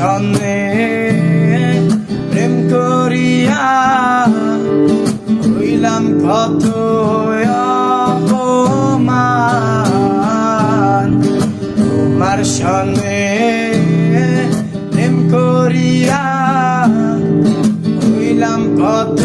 সন্নে প্রেম করিয়া হইলাম কত অপমান। তোমার সন্নে প্রেম করিয়া হইলাম কত